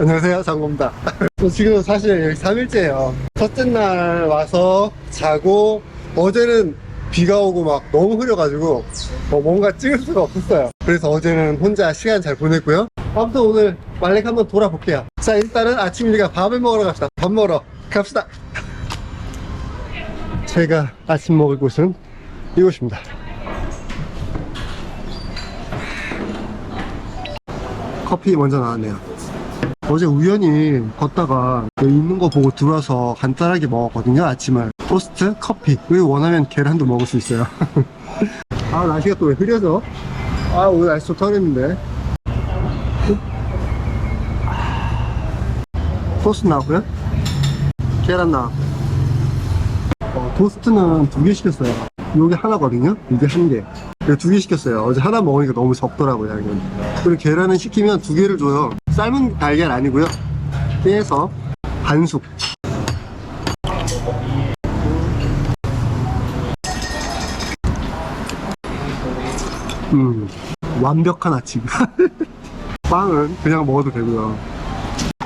안녕하세요 장고입니다. 저 지금 사실 여기 3일째예요. 첫째 날 와서 자고 어제는 비가 오고 막 너무 흐려가지고 어, 뭔가 찍을 수가 없었어요. 그래서 어제는 혼자 시간 잘 보냈고요. 아무튼 오늘 말렉 한번 돌아볼게요. 자 일단은 아침이니까 밥을 먹으러 갑시다. 밥 먹으러 갑시다. 제가 아침 먹을 곳은 이곳입니다. 커피 먼저 나왔네요 어제 우연히 걷다가 여기 있는 거 보고 들어와서 간단하게 먹었거든요 아침을. 토스트, 커피. 그리고 원하면 계란도 먹을 수 있어요. 아 날씨가 또 왜 흐려져? 아 오늘 날씨 좋다 그랬는데. 토스트 나왔고요. 계란 나왔고. 어, 토스트는 두 개 시켰어요. 요게 하나거든요? 이게 한개. 두 개 시켰어요. 어제 하나 먹으니까 너무 적더라고요 양이. 그리고 계란은 시키면 두 개를 줘요 삶은 달걀 아니고요. 깨서 반숙. 음 완벽한 아침. 빵은 그냥 먹어도 되고요.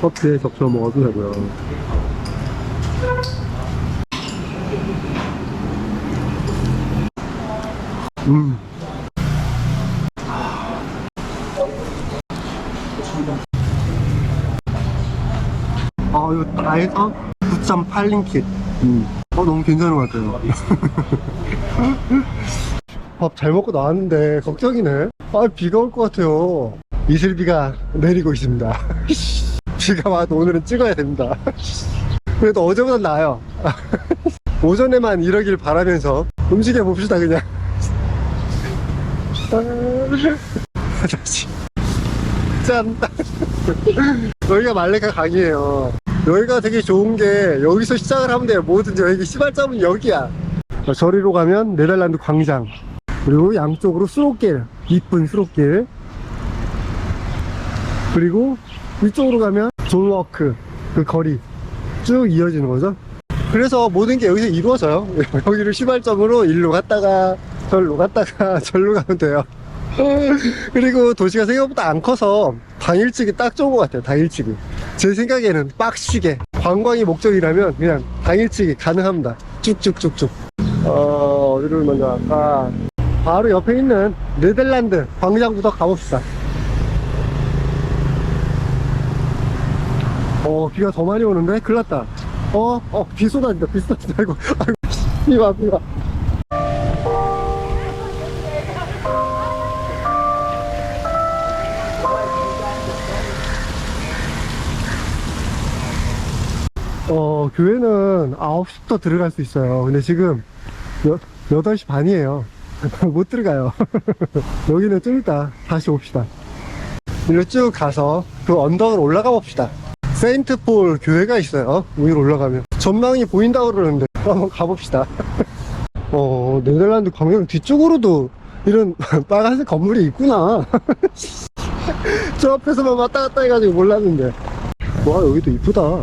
커피에 적셔 먹어도 되고요. 음 아 이거 다 해서 9.8링킷. 음. 어 너무 괜찮은 것 같아요. 밥 잘 먹고 나왔는데 걱정이네. 아 비가 올 것 같아요. 이슬비가 내리고 있습니다. 비가 와도 오늘은 찍어야 됩니다. 그래도 어제보다 나아요. 오전에만 이러길 바라면서 움직여 봅시다 그냥. 아, 다시 짠. 여기가 말레카 강이에요 여기가 되게 좋은 게 여기서 시작을 하면 돼요. 뭐든지 여기 시발점은 여기야. 어, 저리로 가면 네덜란드 광장. 그리고 양쪽으로 수로길. 이쁜 수로길. 그리고 이쪽으로 가면 존워크. 그 거리. 쭉 이어지는 거죠. 그래서 모든 게 여기서 이루어져요. 여기를 시발점으로 일로 갔다가 절로 갔다가 절로 가면 돼요. 그리고 도시가 생각보다 안 커서 당일치기 딱 좋은 것 같아요 당일치기 제 생각에는 빡시게. 관광이 목적이라면 그냥 당일치기 가능합니다. 쭉쭉쭉쭉. 어 어디를 먼저 갈까? 바로 옆에 있는 네덜란드 광장부터 가봅시다. 어 비가 더 많이 오는데? 큰일 났다. 어 어비 쏟아진다 비 쏟아진다. 아이고. 아이고 비와 비와 어, 교회는 9시부터 들어갈 수 있어요. 근데 지금 여, 8시 반이에요. 못 들어가요. 여기는 좀 이따 다시 옵시다. 일로 쭉 가서 그 언덕을 올라가 봅시다. 세인트 폴 교회가 있어요. 위로 올라가면. 전망이 보인다고 그러는데 한번 가봅시다. 어, 네덜란드 광장 뒤쪽으로도 이런 빨간색 건물이 있구나. 저 앞에서만 왔다 갔다 해가지고 몰랐는데. 와, 여기도 이쁘다.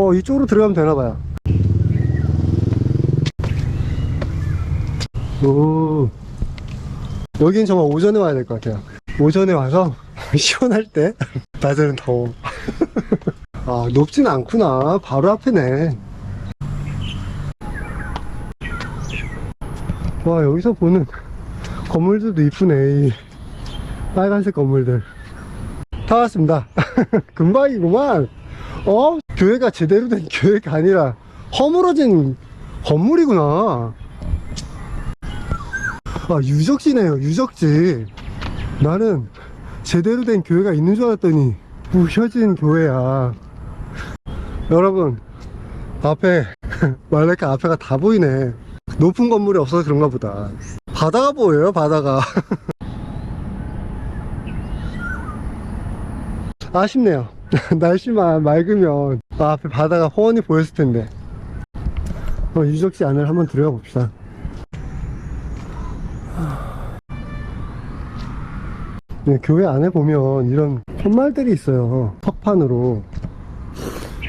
어 이쪽으로 들어가면 되나봐요. 오. 여긴 정말 오전에 와야 될 것 같아요. 오전에 와서 시원할 때 낮에는 더워. 아 높진 않구나. 바로 앞에네. 와 여기서 보는 건물들도 이쁘네 이 빨간색 건물들. 다 왔습니다. 금방이구만. 어? 교회가 제대로 된 교회가 아니라 허물어진 건물이구나. 아, 유적지네요, 유적지. 나는 제대로 된 교회가 있는 줄 알았더니 부셔진 교회야. 여러분, 앞에, 말레카 앞에가 다 보이네. 높은 건물이 없어서 그런가 보다. 바다가 보여요, 바다가. 아쉽네요. 날씨만 맑으면 아, 앞에 바다가 훤히 보였을 텐데. 어, 유적지 안을 한번 들어가 봅시다. 네, 교회 안에 보면 이런 팻말들이 있어요. 석판으로.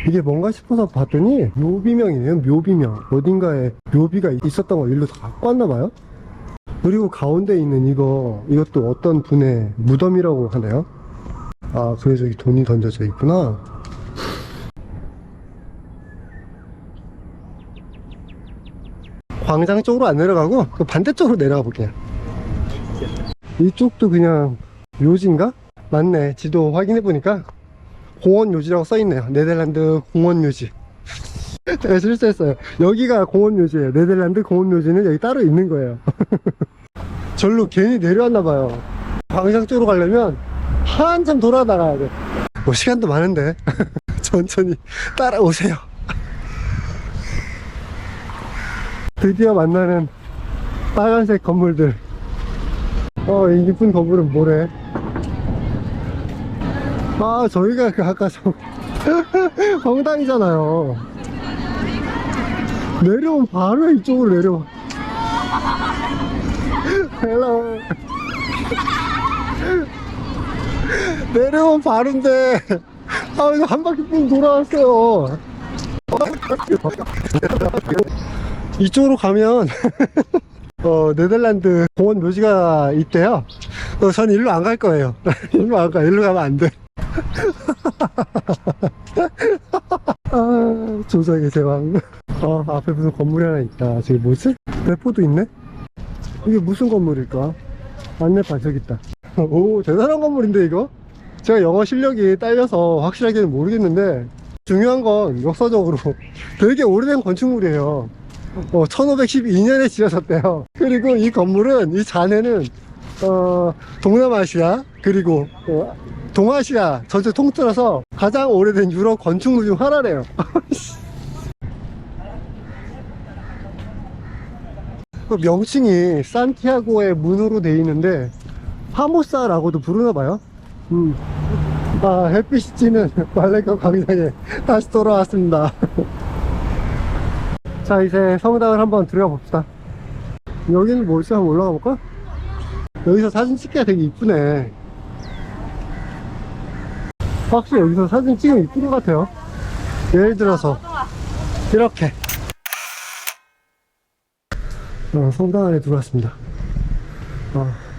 이게 뭔가 싶어서 봤더니 묘비명이에요 묘비명. 어딘가에 묘비가 있었던 걸 일로 다 갖고 왔나 봐요? 그리고 가운데 있는 이거 이것도 어떤 분의 무덤이라고 하나요? 아, 그래서 여기 돈이 던져져 있구나. 광장 쪽으로 안 내려가고 그 반대쪽으로 내려가 볼게요. 이쪽도 그냥 묘지인가? 맞네. 지도 확인해 보니까 공원 묘지라고 써 있네요. 네덜란드 공원 묘지. 제가 실수했어요. 여기가 공원 묘지예요. 네덜란드 공원 묘지는 여기 따로 있는 거예요. 절로 괜히 내려왔나 봐요. 광장 쪽으로 가려면 한참 돌아다가야 돼. 뭐 시간도 많은데 천천히 따라오세요. 드디어 만나는 빨간색 건물들. 어, 이 이쁜 건물은 뭐래? 아, 저희가 그 아까 저 성당이잖아요. 내려오면 바로 이쪽으로 내려와. 헬로. 내려오면 바로인데. 아, 이거 한 바퀴 삥 돌아왔어요. 이쪽으로 가면 어, 네덜란드 공원 묘지가 있대요. 어, 전 일로 안 갈 거예요. 일로 안 가. 일로 가면 안 돼. 아, 조상의 제왕. 아, 앞에 무슨 건물이 하나 있다. 저기 뭐지? 대포도 있네? 이게 무슨 건물일까? 안내판 저기 있다. 오, 대단한 건물인데, 이거? 제가 영어 실력이 딸려서 확실하게는 모르겠는데, 중요한 건 역사적으로 되게 오래된 건축물이에요. 어, 1512년에 지어졌대요. 그리고 이 건물은, 이 잔해는, 어, 동남아시아, 그리고, 어, 동아시아 전체 통틀어서 가장 오래된 유럽 건축물 중 하나래요. 그 명칭이 산티아고의 문으로 되어 있는데, 파모사라고도 부르나 봐요. 음. 아, 햇빛이 찌는 말레카 광장에 다시 돌아왔습니다. 자, 이제 성당을 한번 들어가 봅시다. 여기는 뭐지? 한번 올라가 볼까? 여기서 사진 찍기가 되게 이쁘네. 확실히 여기서 사진 찍으면 이쁜 것 같아요. 예를 들어서, 이렇게. 어, 성당 안에 들어왔습니다. 어.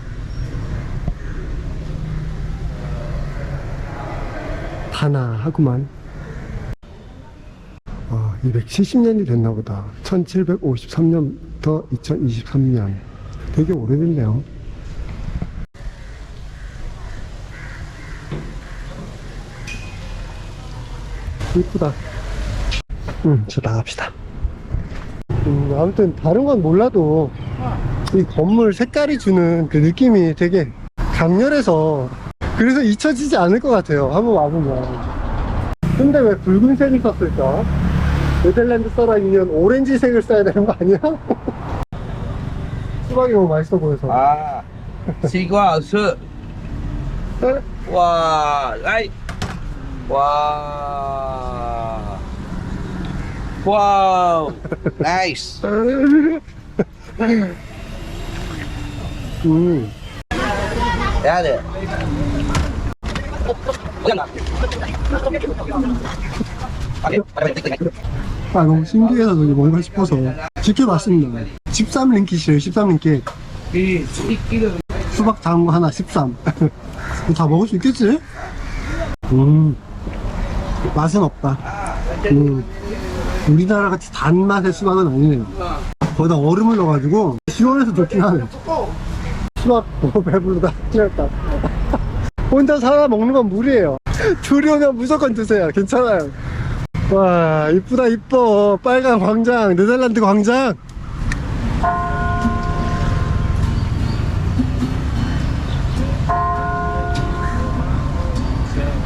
하나 하구만. 아, 270년이 됐나 보다. 1753년부터 2023년. 되게 오래됐네요. 이쁘다. 응, 저 나갑시다. 음, 아무튼 다른 건 몰라도 이 건물 색깔이 주는 그 느낌이 되게 강렬해서 그래서 잊혀지지 않을 것 같아요. 한번 와보면. 근데 왜 붉은색을 썼을까? 네덜란드 써라이면 오렌지색을 써야 되는 거 아니야? 수박이 너무 맛있어 보여서. 아, 시과수. 네? 와, 라이. 와. 와우. 나이스. 음. 야, 네. 아, 너무 신기해서 저기 뭔가 싶어서 지켜봤습니다. 13링킷이에요, 13링킷. 수박 거 하나 13. 이거 다 먹을 수 있겠지? 음, 맛은 없다. 음, 우리나라 같이 단맛의 수박은 아니네요. 거기다 얼음을 넣어가지고 시원해서 좋긴 하네. 수박 너무 배부르다. 틀렸다. 혼자 살아 먹는 건 무리예요. 둘이 오면 무조건 드세요. 괜찮아요. 와, 이쁘다, 이뻐. 빨간 광장, 네덜란드 광장.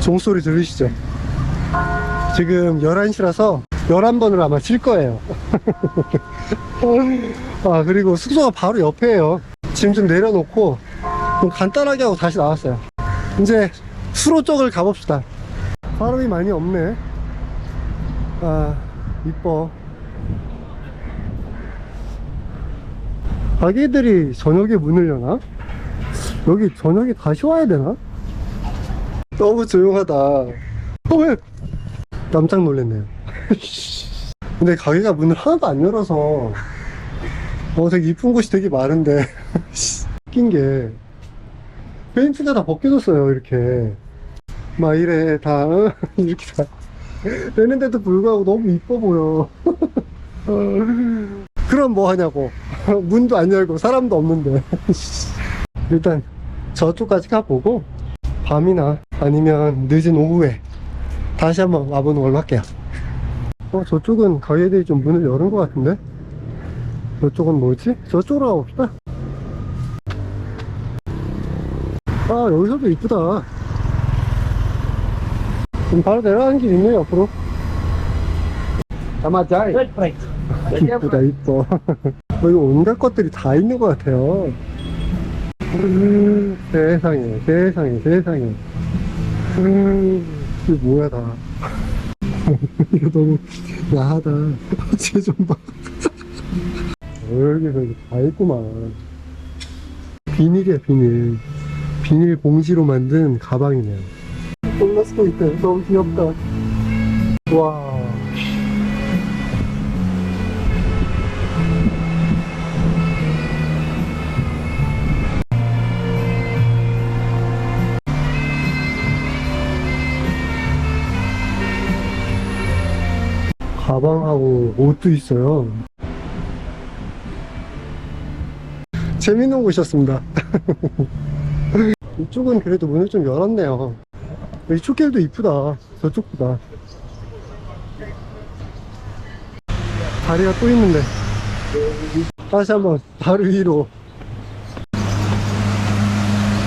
종소리 들으시죠? 지금 11시라서 11번으로 아마 칠 거예요. 아, 그리고 숙소가 바로 옆에요. 짐 좀 내려놓고 좀 간단하게 하고 다시 나왔어요. 이제 수로 쪽을 가봅시다. 사람이 많이 없네. 아, 이뻐. 가게들이 저녁에 문을 여나? 여기 저녁에 다시 와야 되나? 너무 조용하다. 어, 왜? 깜짝 놀랐네요. 근데 가게가 문을 하나도 안 열어서, 어, 되게 이쁜 곳이 되게 많은데, 웃긴 게, 페인트가 다 벗겨졌어요, 이렇게. 막 이래 다 어? 이렇게 다. 되는데도 불구하고 너무 이뻐 보여. 어, 그럼 뭐 하냐고. 문도 안 열고 사람도 없는데. 일단 저쪽까지 가보고 밤이나 아니면 늦은 오후에 다시 한번 와보는 걸로 할게요. 어 저쪽은 가게들이 좀 문을 열은 것 같은데? 저쪽은 뭐지? 저쪽으로 가봅시다 아 여기서도 이쁘다. 지금 바로 내려가는 길 있네요 옆으로. Tama chay. 이쁘다 이뻐. 여기 온갖 것들이 다 있는 것 같아요. 음, 세상에 세상에 세상에. 음, 이게 뭐야 다. 이거 너무 야하다. 쟤좀봐. 여기서 이거 다 있구만. 비닐이야 비닐 비닐 봉지로 만든 가방이네요 골라스도 있대 너무 귀엽다 와 가방하고 옷도 있어요. 재밌는 곳이었습니다. 이쪽은 그래도 문을 좀 열었네요. 이쪽 길도 이쁘다. 저쪽보다. 다리가 또 있는데. 다시 한번 다리 위로.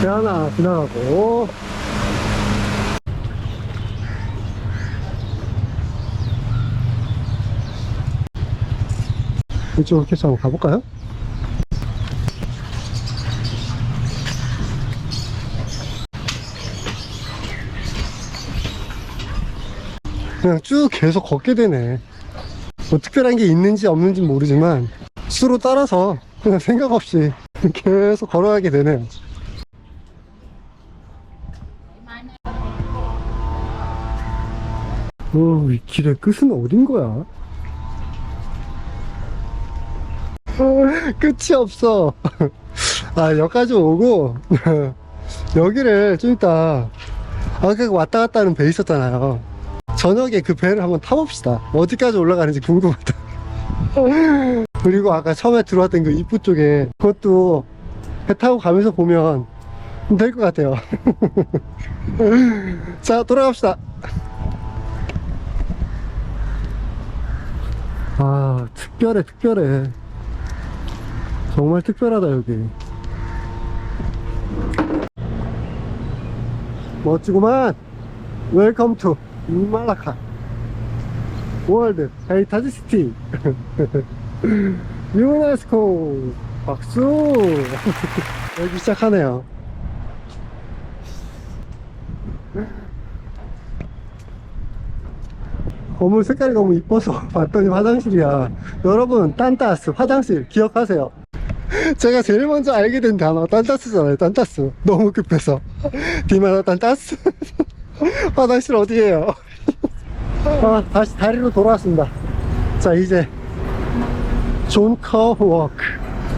배 하나 지나가고. 이쪽으로 계속 한번 가볼까요? 그냥 쭉 계속 걷게 되네. 뭐 특별한 게 있는지 없는지 모르지만 수로 따라서 그냥 생각 없이 계속 걸어가게 되네요. 어, 이 길의 끝은 어딘 거야? 어, 끝이 없어. 아, 여기까지 오고, 여기를 좀 이따, 아까 왔다 갔다 하는 배 있었잖아요. 저녁에 그 배를 한번 타봅시다. 어디까지 올라가는지 궁금하다. 그리고 아까 처음에 들어왔던 그 입구 쪽에, 그것도 배 타고 가면서 보면 될 것 같아요. 자, 돌아갑시다. 아, 특별해, 특별해. 정말 특별하다 여기 멋지구만 웰컴 투 말라카 월드 헤이타지 시티 유네스코 박수. 여기 시작하네요. 건물 색깔이 너무 이뻐서 봤더니 화장실이야. 여러분 딴따스 화장실 기억하세요. 제가 제일 먼저 알게 된 단어 딴따스잖아요 딴따스. 너무 급해서. 디마나 딴따스 화장실 어디에요? 아, 다시 다리로 돌아왔습니다. 자 이제 존 커 워크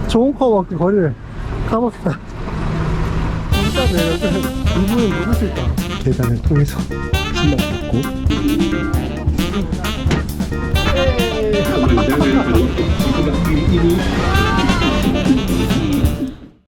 존 커 워크 거리를 가봅시다. 진짜 내려서 이분은 누구실까? 계단을 통해서 신발 벗고